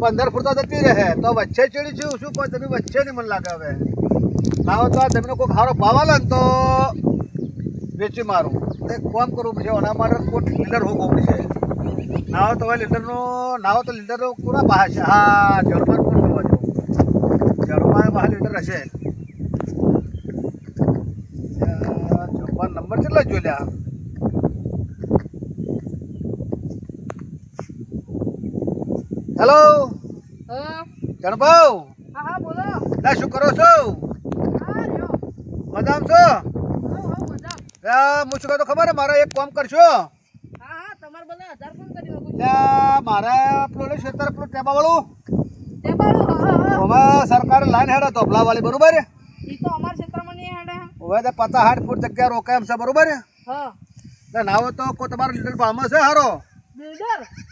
પંદર ફૂટ તો જતી રહે. તો વચ્ચે ચડી છું શું પણ તમે વચ્ચે નહીં મને લાગે હવે. આવો તો આ જમીન કોઈ સારો ભાવ આલે ને તો વેચી મારું. એક કોમ કરવું પડશે એના માટે કોઈ લીડર હોવું પડશે. નાવો તો હવે લીડરનો નાવો તો લીડરનો પૂરા બહાર છે? હા જળમાન પણ જોવા જો જળમાન બહાર લીડર હશે. જળમાન નંબર કેટલા જોઈ લ્યા? હેલો હા જણભાઉ હા હા બોલો. ના શું કરો છો? મજામાં છો? હા શું કહું ખબર હે? મારે એક કામ કરશો? મારે પેલું ક્ષેત્ર પેલું ટેબા વાળું હવે સરકારે લાઈન હેડે વાળી બરોબર? તો અમારા નહીં હેડે. હવે તો પચાસ સાઠ ફૂટ જગ્યા રોકાય એમ છે બરોબર? હા. ના હોય તો કોઈ તમારો ભાવમાં છે સારો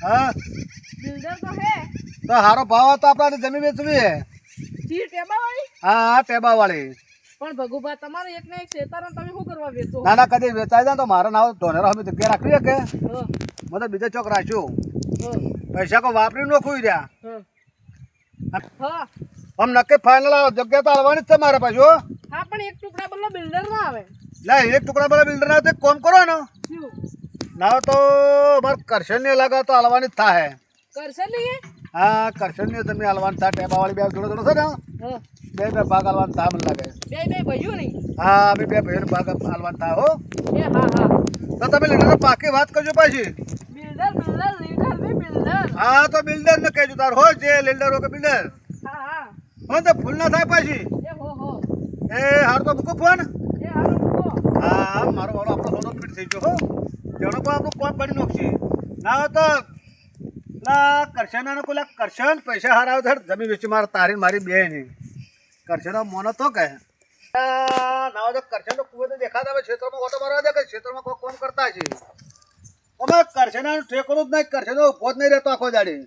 હા. બિલ્ડર તો હે. તો હારો ભાવ હતો આપણે જમીન વેચવી હે. જી ટેબા વાળી હા ટેબા વાળી પણ ભગુભા તમારે એક ને એક ક્ષેત્ર તમે શું કરવા વેચો? ના ના કદી વેચાઈ જાય તો મારો નાવ ધોનેરો અમે જગ્યા રાખવી કે મેં તો બીજે ચોક રાખ્યું પૈસા કોઈ વાપરી નોખું રહ્યા. હા. આમ નક્કી ફાઇનલ જગ્યા તો આવવાની જ છે મારે પાછું હા. પણ એક ટુકડા બદલો બિલ્ડર ના આવે. લે એક ટુકડા બદલો બિલ્ડર ના કોમ કરો ને. ના તો મારે કરશન ને લાગે તો આવવાની જ થાય કરશે લઈએ હા કરશન ને તમે હાલવાન થા ટેબા વાળી બે જોડે જોડે છે ને? બે બે ભાગ હાલવાનું થા મને લાગે. બે બે ભાઈઓ નહીં? હા અમે બે ભાઈઓને ભાગ હાલવાનું થાય હો. એ હા હા. તો તમે લીડર પાકી વાત કરજો પાછી. બિલ્ડર બિલ્ડર લીડર બી બિલ્ડર. હા તો બિલ્ડર ને કહેજો તાર હો જે લીડર હો કે બિલ્ડર. હા હા. હા તો ભૂલ ના થાય પાછી. એ હો હો. એ હાર તો મૂકો ફોન. એ હાર મૂકો. હા મારો વાળો આપણો સોનો ફિટ થઈ ગયો હો. પણ આપણું કોમ બની નાખશે. ના તો લા કરશન અને પેલા કરશન પૈસા હાર આવે તો જમીન વેચી મારે તારી ને મારી બે નહીં કરશન મોનો તો કહે. ના હોય તો કરશન તો કુવે તો દેખાતા હોય ક્ષેત્રમાં ઓટો મારવા દે કે ક્ષેત્રમાં કોઈ કોમ કરતા છે અમે કરશન ઠેકોનું જ નહીં કરશન ઊભો જ નહીં રહેતો આખો દાડી.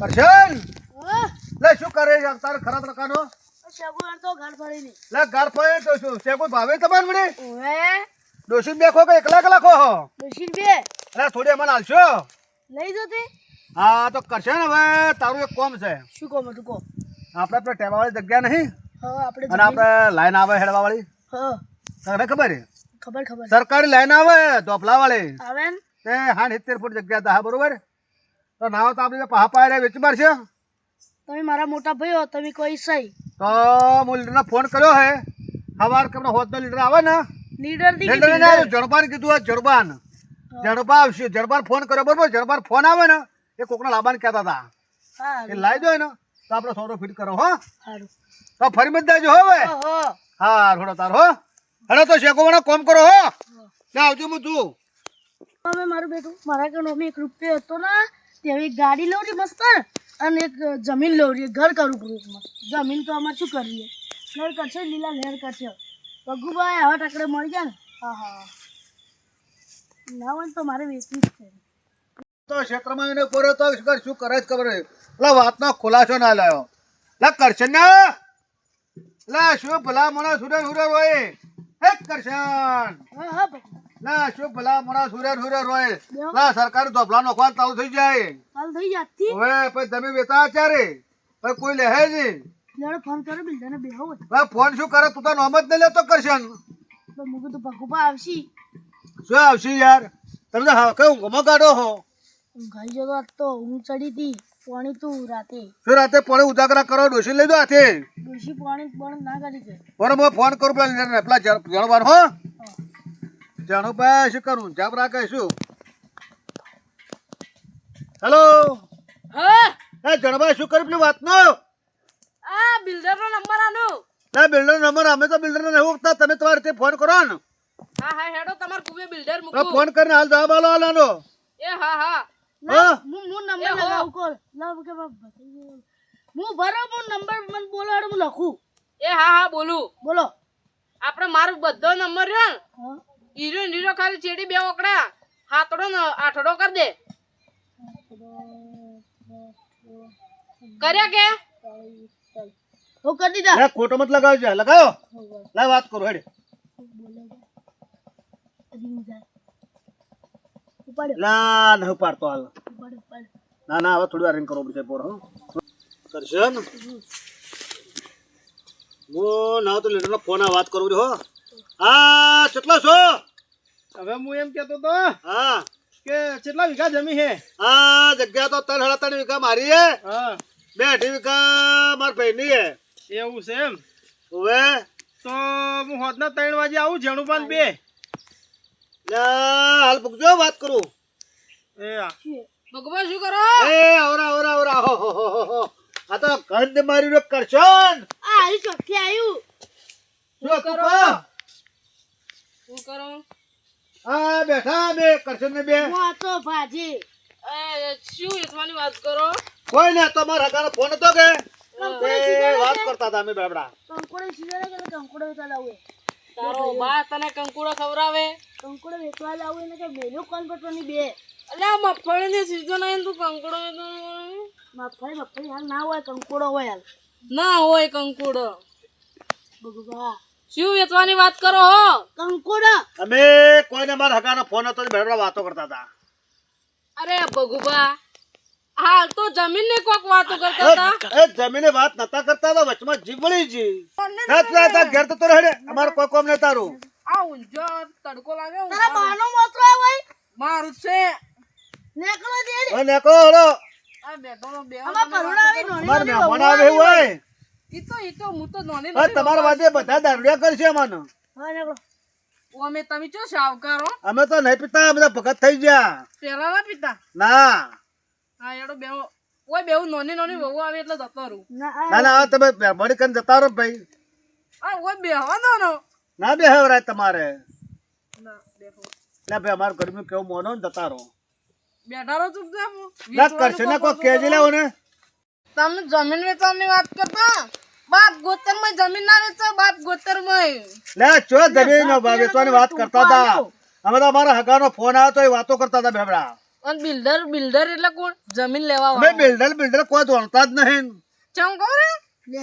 કરશન? લે શું કરે છે તારે ખરા પ્રકારનો શગુન તો ઘર લે તો શું ભાવે તમારે કે એકલા એકલા ખો દોશીન બે અરે થોડી અમને હાલશો? લઈ જો તે. હા તો કરશે ને હવે. તારું એક કોમ છે. શું કોમ તું કોમ? આપણે પેલા ટેબા વાળી જગ્યા નહીં? હા આપણે અને આપણે લાઈન આવે હેડવા વાળી હા. તને ખબર છે? ખબર ખબર. સરકારી લાઈન આવે ધોપલા વાળી આવે ને તે હા સિત્તેર ફૂટ જગ્યા હતા બરોબર? તો ના તો આપણે પહા પાય વેચી મારશે. તમે મારા મોટા ભાઈઓ તમે કોઈ સહી. તો હું લીડરને ફોન કર્યો હે. સવાર કમને હોદનો લીડર આવે ને? લીડર દી લીડર. ને જડબાન કીધું આ જડબાન. જડબા આવશે. જડબાન ફોન કર્યો. બરોબર? જડબાન ફોન આવે ને એ કોકના લાબાને કહેતા હતા. એ લાવી દો ને તો આપણે સોરો ફીટ કરો હો. તો ફરી મત દેજો હો હવે. હા થોડો તાર હો. હેડો તો શેકોવાનો કોમ કરો હો. લે આવજો હું તું. અમે મારું બેટું મારા ઘરનો અમે એક રૂપિયો હતો ને તેવી ગાડી લઉં રહી મસ્ત અને એક જમીન લઉં રહી ઘર કરું પૂરું જમીન તો અમારે શું કરીએ? લહેર કરશે લીલા લહેર કરશે. ભગુભાઈ આવા ટકડે મળી ગયા ને? હા હા. ના હોય ને તો મારે વેચવી જ છે. તો ક્ષેત્રમાં એને પોરે તો શું કરે જ ખબર પેલા વાતનો ખુલાસો ના લાયો. લે કરશે ને? લે શું ભલા મોણા સુરેર સુરેર હોય? હે કરશન. લે શું ભલા મોણા સુરેર સુરેર હોય? લે સરકારી ધોપલા નોખવા ચાલુ થઈ જાય. કાલ થઈ જાતથી હવે પછી તમે વેતા અત્યારે? પછી કોઈ લે નહીં. લેડો ફોન કરો બિલ્ડરને બેહો. ફોન શું કરે? તું તો નોમ જ નહીં લેતો કરશન. તો આવશી. શું આવશે યાર? તમે તો હા કયું ગમો કાઢો હો. ઊંઘાઈ જતો આજ તો ઊંઘ ચડી હતી પાણી તું રાતે. શું રાતે પડે ઉજાગરા કરો ડોસી લઈ દો હાથે? ડોસી પાણી પણ ના કાઢી છે. પણ હું ફોન કરું પેલા પેલા જણવાર હો. જણુભાઈ શું કરું? જાપ રાખે શું? હેલો હા? એ જણભાઈ શું કર્યું પેલી વાતનો? આ બિલ્ડરનો નંબર આનો. ના બિલ્ડર નંબર અમે તો બિલ્ડર નહીં ઉઠતા તમે તમારી રીતે ફોન કરો ને. હા હા હેડો તમાર કુવે બિલ્ડર તો મૂકો ફોન કરીને હાલ જવાબ આલો આલાનો. એ હા હા. હા? હું નંબર લગાવ કોલ. લાવ કે બાપ હું ભરો મુ નંબર મને બોલો હાડું હું લખું. એ હા હા બોલું. બોલો. આપણે મારો બધો નંબર રહ્યો ને હીરો હીરો ખાલી ચેડી બે ઓકડા હાથડો ને આઠડો કરી દે. કર્યા કે? હું કરી દીધા. ખોટો મત લગાવજો. લગાવો લાવ વાત કરો હેડે. રિંગ જાય ઉપાડ્યો લા નહીં પાડતો હાલ. ઉપાડ્યો ઉપાડ્યો ના ના હવે થોડી વાર રિંગ કરવો પડશે પોર હો. કરશન હું ના તો લીડરનો ફોન આ વાત કરું છું હો. હા કેટલો છો? હવે હું એમ કેતો તો હા. કે કેટલા વીઘા જમી હે આ જગ્યા તો ત્રણ સાડા ત્રણ વીઘા મારી હે હા. બે અઢી વીઘા મારા ભાઈની હે એવું છે એમ? હવે? તો હું હોદના ત્રણ વાગે આવું જેણું પાન બે. હાલ પૂછજો વાત કરું. એ હા. ભગવાન શું કરો? એ આવરા આવરા આવરા હો હો હો હો હો. આ તો ગંધ મારી નો કરશન. આ હારી ચોખ્ખી આવ્યું શું કરો? શું કરો? હા બેઠા બે કરશન ને બે. હું તો ભાજી. શું વેચવાની વાત કરો? કોઈ ને તમારા હગાનો ફોન હતો કે? એ વાત કરતા હતા અમે બેબડા. કંકોડો સીધા કે કંકોડો તારો બા તને કંકુડો ખવરાવે કંકુડો વેચવા લાવું એને કે મેલો કોણ પટવાની બે? અલ્યા મગફળીની સીઝન આવી ને તું કંકુડો વેચવાનો? મગફળી મગફળી હાલ ના હોય કંકુડો હોય હાલ. ના હોય કંકુડો. ભગવા શું વેચવાની વાત કરો હો? કંકુડો! અમે કોઈને મારા હકાનો ફોન હતો બેબડા વાતો કરતા હતા. અરે ભગુબા હાલ તો જમીન ને કોક વાતો કરતા? હતા એ જમીને વાત નતા કરતા હતા વચમાં જીવ જી ના તું ઘેર તો તો રહે અમારે કોઈ કોમ ને તારું. આ ઊંઝો તડકો લાગે તારા માનો મોતરો હોય? મારું છે. નેકળો દે ઓ નેકો હળો. આ બેઠો બે અમાર કરુણા આવી નોની અમારે મહેમાન આવે હોય. ઈ તો ઈ તો હું તો નોની હવે તમારા વાજે બધા દારૂડિયા કરશે અમાને હા નેકળો. અમે તમે ચો સાવકારો અમે તો નહીં પીતા અમે તો ભગત થઈ ગયા. પેલા ના પીતા? ના. હા એડો બે ઓય બેવું નોની નોની વહુ આવે એટલે જતો રહું ના ના ના હવે તમે મહેરબાની કરીને જતા રહો ભાઈ. આ ઓય બેહવા નો. ના બે તમારે. ના બેહો. એટલે ભાઈ અમારું ગરમી કેવું મોનો ને જતા રહો. બેઠા રહો ચૂપચાપ ના કરશે ને કોઈ કેજી લેવો ને. તમે જમીન વેચવાની વાત કરતા? બાપ ગોતરમાં જમીન ના વેચો બાપ ગોતરમાં લે ચો જમીન વેચવાની વાત કરતા હતા? અમે તો અમારા હગાનો ફોન આવ્યો તો એ વાતો કરતા હતા બેબડા. અને બિલ્ડર બિલ્ડર એટલે કોણ? જમીન લેવા વાળો. બિલ્ડર બિલ્ડર કોઈ દોડતા જ નહીં. ચમ ખબર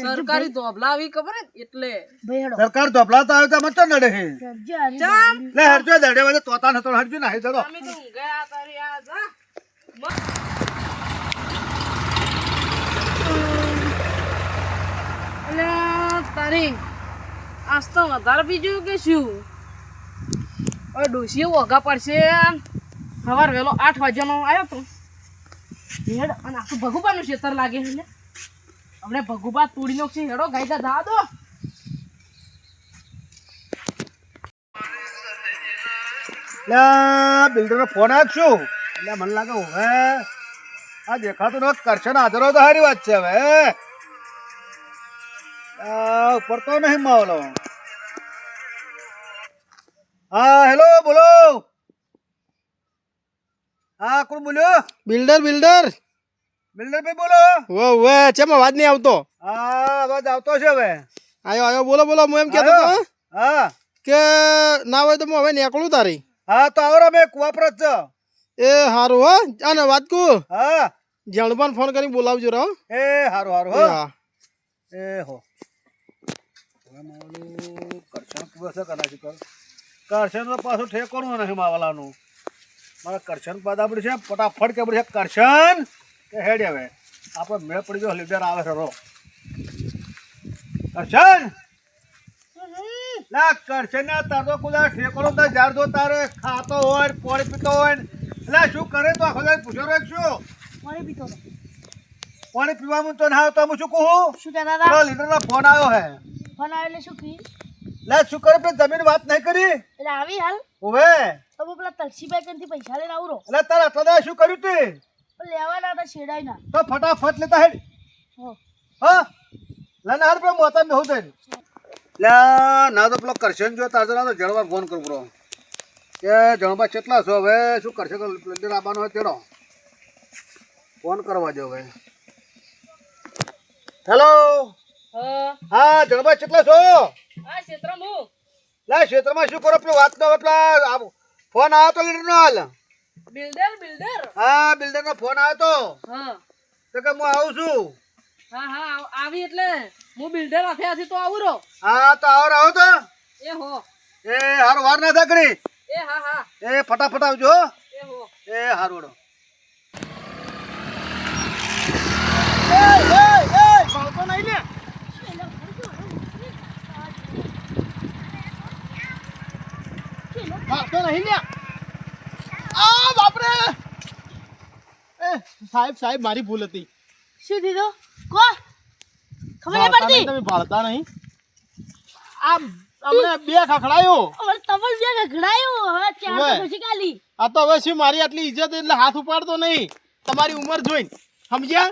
સરકારી ધોબલા આવી ખબર એટલે. સરકાર ધોબલા તો આવે તો મત નડે હે. ચમ. લે હરજો દડે વાજે તોતા નતો હરજો નાહી દડો અમે તો ઊંઘ્યા તારી આ જા અલ્યા તારી આજ તો વધારે બીજું કે શું? હવે ડોસીએ ઓઘા પડશે સવાર વહેલો આઠ વાગ્યાનો આવ્યો તો. હેડ, અને આખું ભગુબાનું ખેતર લાગે એટલે હમણે ભગુબા તોડીનો છે, હેડો ગાયતા ધા દો. લે બિલ્ડર નો ફોન આવ્યો એટલે મને લાગે હવે આ દેખાતું ન કરશે ને હાજરો તો સારી વાત છે હવે ઉપર તો નહીં માવલો. હા, હેલો, બોલો. હા કોણ બોલ્યો? Builder builder. બિલ્ડર ભાઈ બોલો. વો વે ચેમ અવાજ નહીં આવતો? હા અવાજ આવતો છે હવે. આયો આયો બોલો બોલો હું એમ કહેતો તો હા કે ના હોય તો હું હવે નીકળું તારી. હા તો આવરો મેં કુવા પર જ. છો એ હારું હો. અને વાત કુ? હા. જણપાન ફોન કરી બોલાવજો રહો. એ હારું હારું હો. હા. એ હો. કરશન કદાચ કર કરશન પાછું ઠેકોણું નથી માવલાનું. મારા કરશન પાદા પડ્યું છે ફટાફટ કે છે કરશન કે હેડ હવે. આપણે મેળ પડી ગયો લીડર આવે છે રો. કરશન? લા કરશન ના તાર તો કુદા ઠેકોણો તો જાર તારે ખાતો હોય પાણી પીતો હોય એટલે શું કરે તો આખો દાડો? પૂછો રહે શું? પાણી પીતો પાણી પીવામાં તો ના આવે હું શું કહું? શું કહેતા હતા? પેલો ફોન આવ્યો હે. ફોન આવે એટલે શું કી લે શું કરે? પેલી જમીન વાત નહીં કરી? એટલે આવી હાલ. ઓવે તો પેલા તલસીભાઈ કંથી પૈસા લઈને આવરો એટલે તારા આટલા શું કર્યું તે? લેવાના હતા શેડાઈ ના. તો ફટાફટ લેતા હેડ. હો. હા. લે ના હાર પેલો મોતા મેં હું લા ના તો પેલો કરશે ને જો તાજો ના તો જણવા ફોન કરું બ્રો કે જણવા કેટલા છો હવે? શું કરશે તો લીડર આવવાનો હોય તેડો? ફોન કરવા જો હવે. હેલો. હા. હા જણવા કેટલા છો? આ ક્ષેત્રમાં લા ક્ષેત્રમાં શું કરો? પેલું વાત નો પેલા ફોન આવ્યો તો નો હાલ. Builder builder? હા બિલ્ડર નો ફોન આવ્યો તો. હા. તો કે હું આવું છું. હા હા આવી એટલે હું બિલ્ડર હાથી તો આવું રહો. હા તો આવો રહો તો. એ હો. એ હાર વાર ના થાકડી એ હા હા. એ ફટાફટ આવજો હો. એ હો. એ હારોડો ભાવતો નહીં લે ભાવતો નહીં લે આ બાપરે. એ સાહેબ સાહેબ મારી ભૂલ હતી. શું દીધો કો ખબર નહીં પડતી? તમે ભાળતા નહીં. આ આપણે બે ખખડાયો. અમારે તમલ બે ઘડાયો હવે ચાર પછી કાલી આ તો હવે શું મારી આટલી ઇજ્જત એટલે હાથ ઉપાડતો નહીં. તમારી ઉંમર જોઈને. સમજ્યા?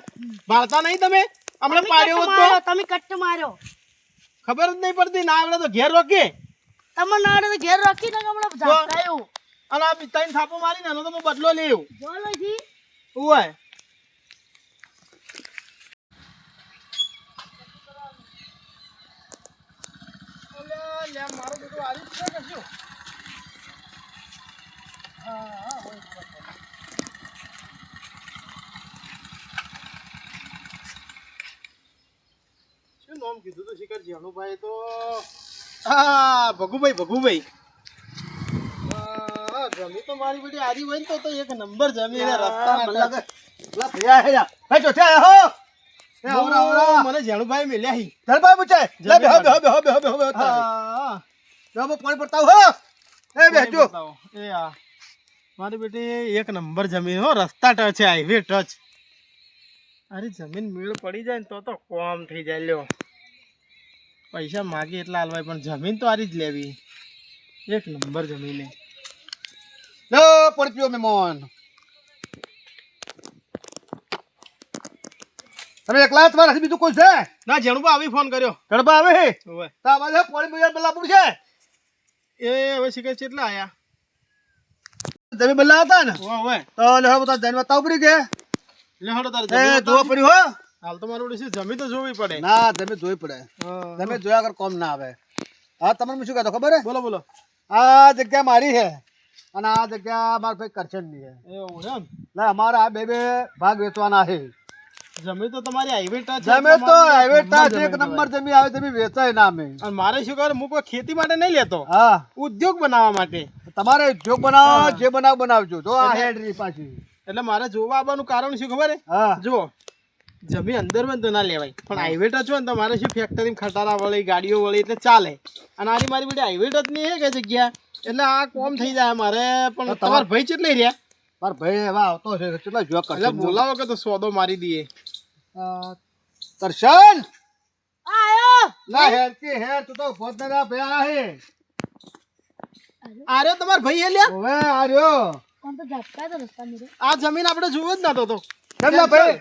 ભાળતા નહીં તમે? હમણાં પાડ્યો હોત તમે કચ્છ માર્યો ખબર જ નહીં પડતી. ના આવડે તો ઘેર રોકે. તમે નાડે ઘેર રાખીને હમણાં ઝાપટાયું અને આ ત્રણ થાપો મારીને એનો તો હું બદલો લેવું જો લઈથી ઓય મારો બેટો જ છે કે શું? હા, હા, હોય, હોય, હોય. શું નામ કીધું તું શિખર જેનુભાઈ તો હા ભગુભાઈ ભગુભાઈ. જમી તો મારી બેટી આરી હોય ને તો એક નંબર જમી ને રસ્તા. મને જેણુભાઈ મિલ્યા હી. ધરભાઈ લે હા પાણી પડતા હો. એ એ આ. મારી બેટી એક નંબર જમીન હો રસ્તા ટચ છે હાઈવે ટચ અરે જમીન મેળ પડી જાય ને તો તો કોમ થઈ જાય લ્યો. પૈસા માગે એટલા હાલવાય પણ જમીન તો આરી જ લેવી. એક નંબર જમીન. લો પડપ્યો મહેમાન તમે એકલા જ મારા બીજું કોઈ છે? ના જણબા આવી ફોન કર્યો. જણબા આવે હે? તા તો પડી પાણી બજાર બલાપુર છે? એ હવે શીખે છે એટલા આયા? તમે બલા હતા ને? તો લે હવે બધા જઈને બતાવ પડી કે? લે હડો તારે એ જોવા પડ્યું હો. હાલ તો મારું શું જમી તો જોવી પડે. ના તમે જોઈ પડે. તમે જોયા કર કોમ ના આવે. હા તમને શું કહેતો ખબર હે? બોલો બોલો. આ જગ્યા મારી છે અને આ જગ્યા મારા ભાઈ કરશનની છે. એવું એમ? એટલે અમારા આ બે બે ભાગ વેચવાના છે. જમીન તો તમારી હાઈવે ટચ જમે તો હાઈવે ટાચ એક નંબર જમી આવે જમી વેચાય ના અમે. અને મારે શું કરે હું કોઈ ખેતી માટે નહીં લેતો. હા. ઉદ્યોગ બનાવવા માટે. તમારે ઉદ્યોગ બનાવો જે બનાવ બનાવજો. જો આ હેડ પાછી. એટલે મારે જોવા આવવાનું કારણ શું ખબર હે? હા. જો જમી અંદરમાં તો ના લેવાય. પણ હાઈવે ટચ હોય ને તો મારે શું ફેક્ટરી ખટારા વળી ગાડીઓ વળી એટલે ચાલે. અને આની મારી બધી હાઈવે ટચની હે કે જગ્યા. એટલે આ કોમ થઈ જાય મારે પણ તમારા ભાઈ કેટલી રહ્યા? મારા ભાઈ એવા આવતો છે કેટલા જોવા એટલે બોલાવો કે તો સોદો મારી દઈએ. કરશન આયો! ના હેર કે હેર તું તો ભોજનગર ભયા હે. આર્યો તમારા ભાઈ એ ઓવે આર્યો. આ કોણ તો ઝાપટા તો રસ્તા મેરે આ જમીન આપણે જોવો જ ના તો. કેમના ભાઈ?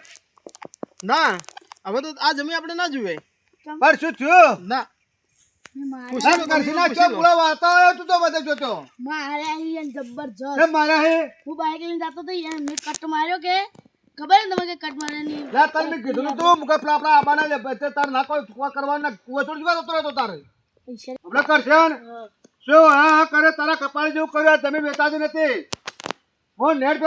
ના હવે તો આ જમી આપણે ના જુએ. પર શું થયું? ના. મારે પૂછી લો, કરશી ના પૂછી ચો લો. પૂરા વાર્તા આવ્યો તું તો બધે જોતો. મારે અહીં જબરજસ્ત કેમ મારા હે? હું જતો તો યાર કટ માર્યો કે? ખબર ને તમે કે કટ માર્યાની લા તને મેં કીધું નતું મુકે પેલા આપણા આબાના લે પછી તાર ના કોઈ કરવાના કુવા છોડી જવા તો રહેતો તારે. કરશન શું હા. હા કરે તારા કપાળ જેવું કર્યું તમે વેચાતું નથી. હું નેટ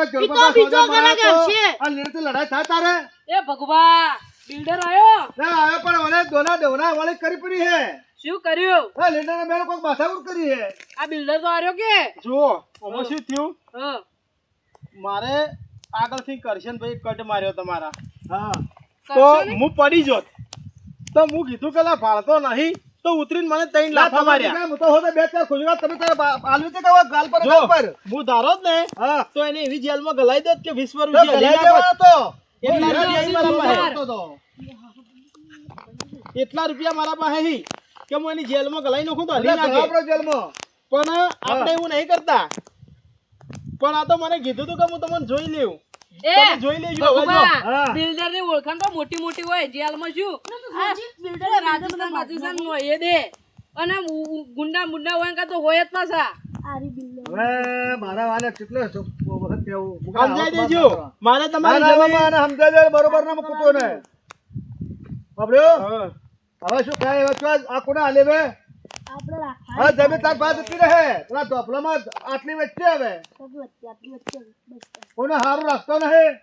લડાઈ થાય તારે? એ ભગવા બિલ્ડર આવ્યો ના હવે પણ મને દોના દેવના વાળી કરી પડી હે. શું કર્યું? હા લીડરને મેં કોક માથાકૂટ કરી હે. આ બિલ્ડર તો આવ્યો કે? જો ઓમો શું થયું? હા. મારે આગળથી કરશન ભાઈ કટ માર્યો તમારા. હા. તો હું પડી જોત. તો હું કીધું કે લા ભાળતો નહીં. તો ઉતરીને મને ત્રણ લાફા માર્યા. હું તો હોતે બે ચાર ખુજવા તમે તારે આલવી છે કે ગાલ પર ગાલ પર? હું ધારો જ ને હા. તો એને એવી જેલમાં ગલાઈ દોત કે વિશ્વ તો વર્ષ તો. એટલા રૂપિયા મારા પાસે. એટલા રૂપિયા મારા પાસે હી? કે હું એની જેલમાં ગલાઈ નાખું તો હલી નાખે? જેલમાં. પણ આપણે એવું નહીં કરતા. પણ આ તો મને કીધું તું કે હું તમને જોઈ લેવું એ જોઈ લેજો. બિલ્ડરની ઓળખાણ તો મોટી મોટી હોય જેલમાં શું? આ રાજસ્થાન રાજસ્થાન હોય એ દે. અને ગુંડા મુંડા હોય કાં તો હોય જ પાછા. આરી બિલ્લો મારા વાલે કેટલો વખત કેવું? સમજાઈ દેજો. મારે તમારી જમીન સમજાઈ દે બરોબર ના મૂકતો ને બાબડ્યો, હવે શું ખાય હવે આ કોને હાલે બે હા જમીન તાર પાસે જતી રહે. ધોપલામાં આટલી વચ્ચે હવે. કોને સારું રાખતો નહીં?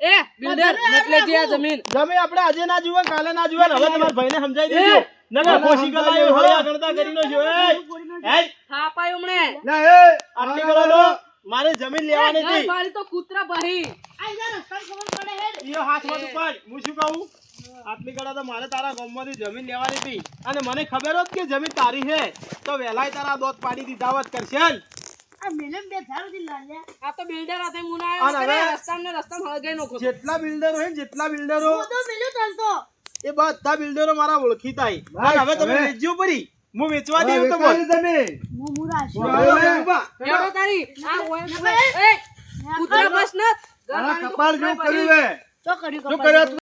એ બિલ્ડર એટલે જે જમીન. જમીન આપણે આજે ના જીવન કાલે ના જુએ હવે તમારા ભાઈને સમજાવી દેજો. ના ના કોશી એવું હળિયા કરતા કરીને જો એ હા પાયો હમણે. ના એ આટલી બોલો મારે જમીન લેવાની હતી. મારી તો કૂતરા બહી આઈ જા રસ્તામાં ખબર પડે હે. ઈયો હાથમાં તું પાડ હું શું કહું? આટલી કડા તો મારે તારા ગામમાંથી જમીન લેવાની હતી. અને મને ખબર હોત કે જમીન તારી છે તો વેલાય તારા દોત પાડી દીધા હોત કરશે આ મેલમ બે ધારુથી લાલ્યા આ તો બિલ્ડર રસ્તામાં હળગાઈ નાખો. જેટલા બિલ્ડરો હોય ને જેટલા બિલ્ડરો એ બધા બિલ્ડરો મારા ઓળખીતા થાય. હવે તમે વેચજો પરી હું વેચવા દઉં તો બોલ. તમે. હું મુરા છું હવે ઊભા. તારી. આ ઓય એ- કૂતરા બસ ન કપાળ જો કર્યું હે. તો કર્યું શું કર્યું